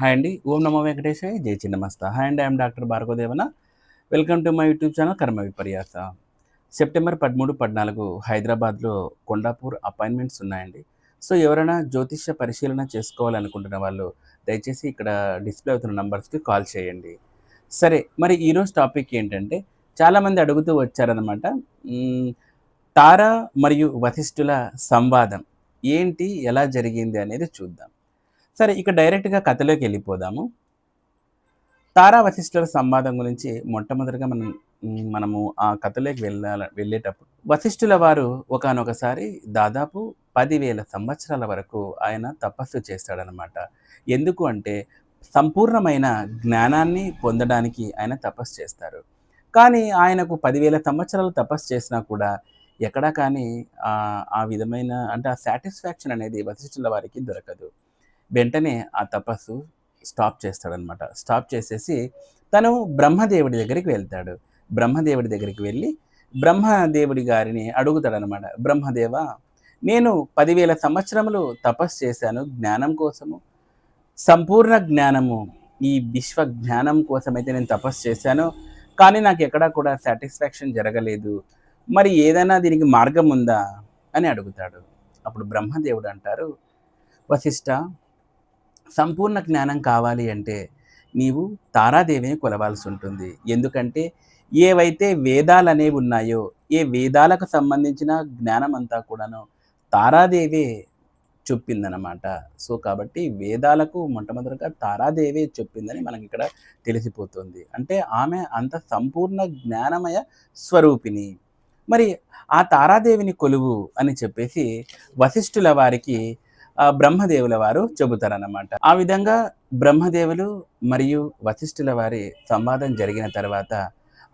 Hi అండి. ఓం నమో వెంకటేశాయ. జై చిన్నమస్త. హాయ్ అండి I'm doctor భార్గవదేవన. Welcome to my YouTube channel కర్మ విపర్యాస. సెప్టెంబర్ పదమూడు పద్నాలుగు హైదరాబాద్లో కొండాపూర్ అపాయింట్మెంట్స్ ఉన్నాయండి. సో ఎవరైనా జ్యోతిష్య పరిశీలన చేసుకోవాలనుకుంటున్న వాళ్ళు దయచేసి ఇక్కడ డిస్ప్లే అవుతున్న నంబర్స్కి కాల్ చేయండి. సరే మరి ఈరోజు టాపిక్ ఏంటంటే చాలామంది అడుగుతూ వచ్చారనమాట తార మరియు వశిష్ఠుల సంవాదం ఏంటి ఎలా జరిగింది అనేది చూద్దాం. సరే ఇక డైరెక్ట్గా కథలోకి వెళ్ళిపోదాము. తారా వశిష్ఠుల సంవాదం గురించి మొట్టమొదటిగా మనం మనము ఆ కథలోకి వెళ్ళాల వెళ్ళేటప్పుడు వశిష్ఠుల వారు ఒకానొకసారి దాదాపు పదివేల సంవత్సరాల వరకు ఆయన తపస్సు చేస్తాడనమాట ఎందుకు అంటే సంపూర్ణమైన జ్ఞానాన్ని పొందడానికి ఆయన తపస్సు చేస్తారు. కానీ ఆయనకు పదివేల సంవత్సరాలు తపస్సు చేసినా కూడా ఎక్కడా కానీ ఆ ఆ విధమైన అంటే ఆ సాటిస్ఫాక్షన్ అనేది వశిష్ఠుల వారికి దొరకదు. వెంటనే ఆ తపస్సు స్టాప్ చేస్తాడనమాట. స్టాప్ చేసేసి తను బ్రహ్మదేవుడి దగ్గరికి వెళ్తాడు. బ్రహ్మదేవుడి దగ్గరికి వెళ్ళి బ్రహ్మదేవుడి గారిని అడుగుతాడనమాట. బ్రహ్మదేవ నేను పదివేల సంవత్సరములు తపస్సు చేశాను. జ్ఞానం కోసము సంపూర్ణ జ్ఞానము ఈ విశ్వ జ్ఞానం కోసమైతే నేను తపస్సు చేశాను. కానీ నాకు ఎక్కడా కూడా సాటిస్ఫాక్షన్ జరగలేదు. మరి ఏదైనా దీనికి మార్గం ఉందా? అని అడుగుతాడు. అప్పుడు బ్రహ్మదేవుడు అంటారు వశిష్ఠ సంపూర్ణ జ్ఞానం కావాలి అంటే నీవు తారాదేవిని కొలవాల్సి ఉంటుంది. ఎందుకంటే ఏవైతే వేదాలు అనేవి ఉన్నాయో ఏ వేదాలకు సంబంధించిన జ్ఞానం అంతా కూడాను తారాదేవే చెప్పిందనమాట సో కాబట్టి వేదాలకు మొట్టమొదటిగా తారాదేవే చెప్పిందని మనకి ఇక్కడ తెలిసిపోతుంది. అంటే ఆమె అంత సంపూర్ణ జ్ఞానమయ స్వరూపిణి. మరి ఆ తారాదేవిని కొలువు అని చెప్పేసి వశిష్ఠుల వారికి బ్రహ్మదేవుల వారు చెబుతారన్నమాట. ఆ విధంగా బ్రహ్మదేవులు మరియు వశిష్ఠుల వారి సంవాదం జరిగిన తర్వాత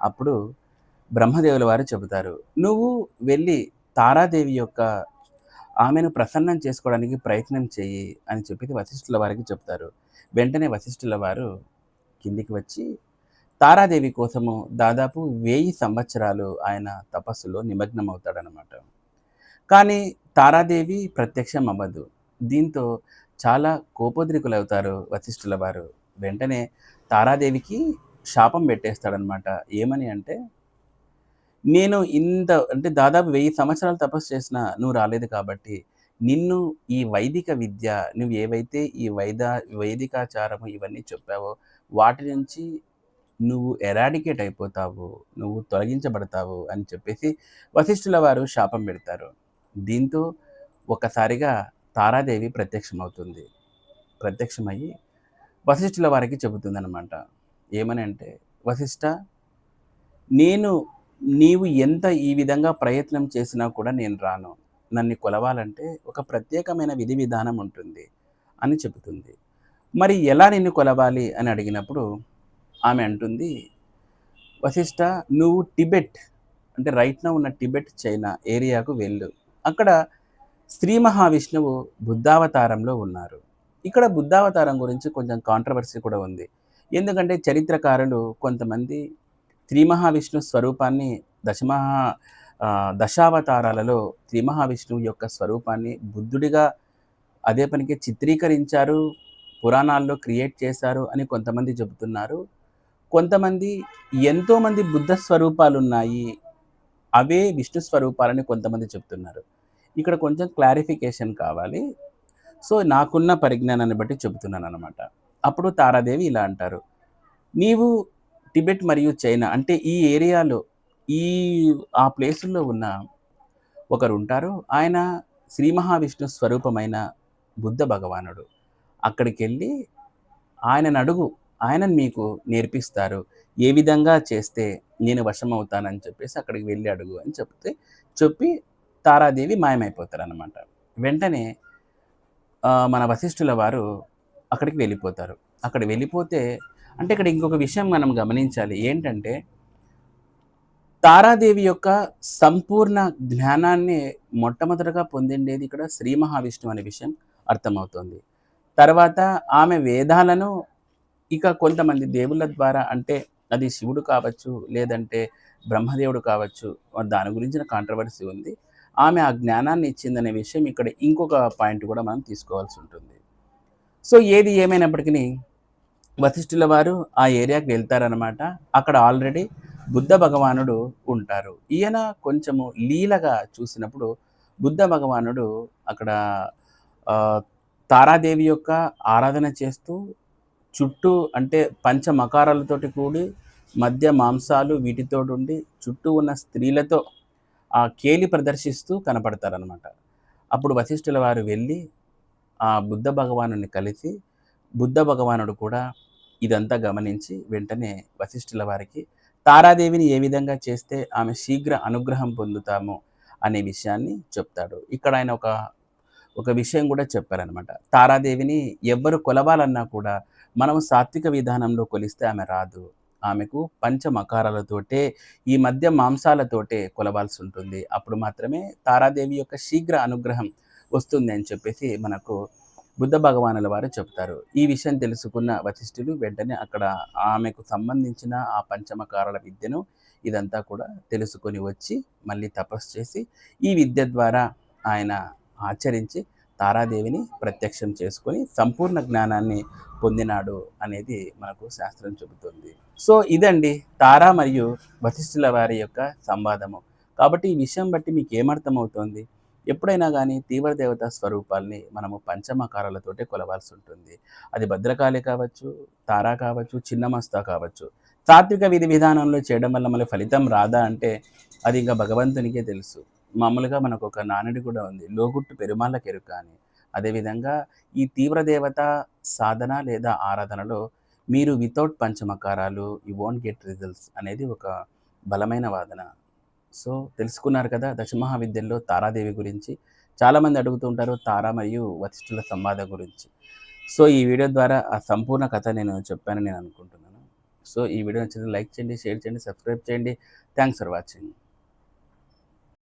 అప్పుడు బ్రహ్మదేవుల వారు చెబుతారు నువ్వు వెళ్ళి తారాదేవి యొక్క ఆమెను ప్రసన్నం చేసుకోవడానికి ప్రయత్నం చెయ్యి అని చెప్పి వశిష్ఠుల వారికి చెప్తారు వెంటనే వశిష్ఠుల వారు కిందికి వచ్చి తారాదేవి కోసము దాదాపు వెయ్యి సంవత్సరాలు ఆయన తపస్సులో నిమగ్నం అవుతాడనమాట కానీ తారాదేవి ప్రత్యక్షం అవ్వదు దీంతో చాలా కోపోద్రికులవుతారు వశిష్ఠుల వారు. వెంటనే తారాదేవికి శాపం పెట్టేస్తాడనమాట ఏమని అంటే నేను ఇంత అంటే దాదాపు వెయ్యి సంవత్సరాలు తపస్సు చేసినా నువ్వు రాలేదు కాబట్టి నిన్ను ఈ వైదిక విద్య నువ్వు ఏవైతే ఈ వైద వైదికాచారము ఇవన్నీ చెప్పావో వాటి నుంచి నువ్వు ఎరాడికేట్ అయిపోతావు నువ్వు తొలగించబడతావు అని చెప్పేసి వశిష్ఠుల వారు శాపం పెడతారు. దీంతో ఒకసారిగా తారాదేవి ప్రత్యక్షమవుతుంది. ప్రత్యక్షమయ్యి వశిష్ఠుల వారికి చెబుతుందనమాట ఏమని అంటే వశిష్ఠ నేను నీవు ఎంత ఈ విధంగా ప్రయత్నం చేసినా కూడా నేను రాను. నన్ను కొలవాలంటే ఒక ప్రత్యేకమైన విధి విధానం ఉంటుంది అని చెబుతుంది. మరి ఎలా నిన్ను కొలవాలి అని అడిగినప్పుడు ఆమె అంటుంది వశిష్ఠ నువ్వు టిబెట్ అంటే రైట్న ఉన్న టిబెట్ చైనా ఏరియాకు వెళ్ళు. అక్కడ శ్రీ మహావిష్ణువు బుద్ధావతారంలో ఉన్నారు. ఇక్కడ బుద్ధావతారం గురించి కొంచెం కాంట్రవర్సీ కూడా ఉంది. ఎందుకంటే చరిత్రకారులు కొంతమంది శ్రీ మహావిష్ణు స్వరూపాన్ని దశమహా దశావతారాలలో శ్రీ మహావిష్ణువు యొక్క స్వరూపాన్ని బుద్ధుడిగా అదే పనికి చిత్రీకరించారు పురాణాల్లో క్రియేట్ చేశారు అని కొంతమంది చెబుతున్నారు. కొంతమంది ఎంతోమంది బుద్ధ స్వరూపాలు ఉన్నాయి అవే విష్ణు స్వరూపాలని కొంతమంది చెప్తున్నారు ఇక్కడ కొంచెం క్లారిఫికేషన్ కావాలి. సో నాకున్న పరిజ్ఞానాన్ని బట్టి చెబుతున్నాను అనమాట అప్పుడు తారాదేవి ఇలా అంటారు. నీవు టిబెట్ మరియు చైనా అంటే ఈ ఏరియాలో ఈ ఆ ప్లేసుల్లో ఉన్న ఒకరు ఉంటారు ఆయన శ్రీ మహావిష్ణు స్వరూపమైన బుద్ధ భగవానుడు. అక్కడికి వెళ్ళి ఆయనను అడుగు. ఆయన మీకు నేర్పిస్తారు. ఏ విధంగా చేస్తే నేను వశమవుతానని చెప్పేసి అక్కడికి వెళ్ళి అడుగు అని చెప్తే చెప్పి తారాదేవి మాయమైపోతారు అనమాట వెంటనే మన వశిష్ఠుల వారు అక్కడికి వెళ్ళిపోతారు. అక్కడ వెళ్ళిపోతే అంటే ఇక్కడ ఇంకొక విషయం మనం గమనించాలి. ఏంటంటే తారాదేవి యొక్క సంపూర్ణ జ్ఞానాన్ని మొట్టమొదటగా పొందిండేది ఇక్కడ శ్రీ మహావిష్ణువు అనే విషయం అర్థమవుతుంది. తర్వాత ఆమె వేదాలను ఇక కొంతమంది దేవుళ్ళ ద్వారా అంటే అది శివుడు కావచ్చు లేదంటే బ్రహ్మదేవుడు కావచ్చు దాని గురించిన కాంట్రవర్సీ ఉంది. ఆమె ఆ జ్ఞానాన్ని ఇచ్చిందనే విషయం ఇక్కడ ఇంకొక పాయింట్ కూడా మనం తీసుకోవాల్సి ఉంటుంది. సో ఏది ఏమైనప్పటికీ వశిష్ఠుల వారు ఆ ఏరియాకి వెళ్తారనమాట అక్కడ ఆల్రెడీ బుద్ధ భగవానుడు ఉంటారు. ఈయన కొంచెము లీలగా చూసినప్పుడు బుద్ధ భగవానుడు అక్కడ తారాదేవి యొక్క ఆరాధన చేస్తూ చుట్టూ అంటే పంచమకారాలతోటి కూడి మధ్య మాంసాలు వీటితో ఉండి చుట్టూ ఉన్న స్త్రీలతో ఆ కేలి ప్రదర్శిస్తూ కనపడతారనమాట అప్పుడు వశిష్ఠుల వారు వెళ్ళి ఆ బుద్ధ భగవానుని కలిసి బుద్ధ భగవానుడు కూడా ఇదంతా గమనించి వెంటనే వశిష్ఠుల వారికి తారాదేవిని ఏ విధంగా చేస్తే ఆమె శీఘ్ర అనుగ్రహం పొందుతాము? అనే విషయాన్ని చెప్తాడు. ఇక్కడ ఆయన ఒక ఒక విషయం కూడా చెప్పారనమాట తారాదేవిని ఎవ్వరు కొలవాలన్నా కూడా మనం సాత్విక విధానంలో కొలిస్తే ఆమె రాదు. ఆమెకు పంచమకారాలతోటే ఈ మధ్య మాంసాలతోటే కొలవాల్సి ఉంటుంది అప్పుడు మాత్రమే తారాదేవి యొక్క శీఘ్ర అనుగ్రహం వస్తుంది అని చెప్పేసి మనకు బుద్ధ భగవానుల వారు చెప్తారు. ఈ విషయం తెలుసుకున్న వశిష్ఠులు వెంటనే అక్కడ ఆమెకు సంబంధించిన ఆ పంచమకారాల విద్యను ఇదంతా కూడా తెలుసుకొని వచ్చి మళ్ళీ తపస్సు చేసి ఈ విద్య ద్వారా ఆయన ఆచరించి తారాదేవిని ప్రత్యక్షం చేసుకొని సంపూర్ణ జ్ఞానాన్ని పొందినాడు అనేది మనకు శాస్త్రం చెబుతుంది. సో ఇదండి తారా మరియు వశిష్ఠుల వారి యొక్క సంవాదము. కాబట్టి ఈ విషయం బట్టి మీకు ఏమర్థమవుతోంది? ఎప్పుడైనా కానీ తీవ్ర దేవత స్వరూపాల్ని మనము పంచమకారాలతోటే కొలవాల్సి ఉంటుంది. అది భద్రకాళి కావచ్చు తారా కావచ్చు చిన్నమస్తా కావచ్చు. సాత్విక విధి విధానంలో చేయడం వల్ల మళ్ళీ ఫలితం రాదా అంటే అది ఇంకా భగవంతునికే తెలుసు. మామూలుగా మనకు ఒక నానుడి కూడా ఉంది. లోగుట్టు పెరుమాళ్ళ కెరుక అని. అదేవిధంగా ఈ తీవ్ర దేవత సాధన లేదా ఆరాధనలో మీరు వితౌట్ పంచమకారాలు యు వోంట్ గెట్ రిజల్ట్స్ అనేది ఒక బలమైన వాదన. సో తెలుసుకున్నారు కదా దశమహావిద్యల్లో తారాదేవి గురించి. చాలామంది అడుగుతుంటారు తారా మరియు వశిష్ఠుల సంవాదం గురించి. సో ఈ వీడియో ద్వారా ఆ సంపూర్ణ కథ నేను చెప్పానని నేను అనుకుంటున్నాను. సో ఈ వీడియో నచ్చితే లైక్ చేయండి షేర్ చేయండి సబ్స్క్రైబ్ చేయండి. Thanks for watching.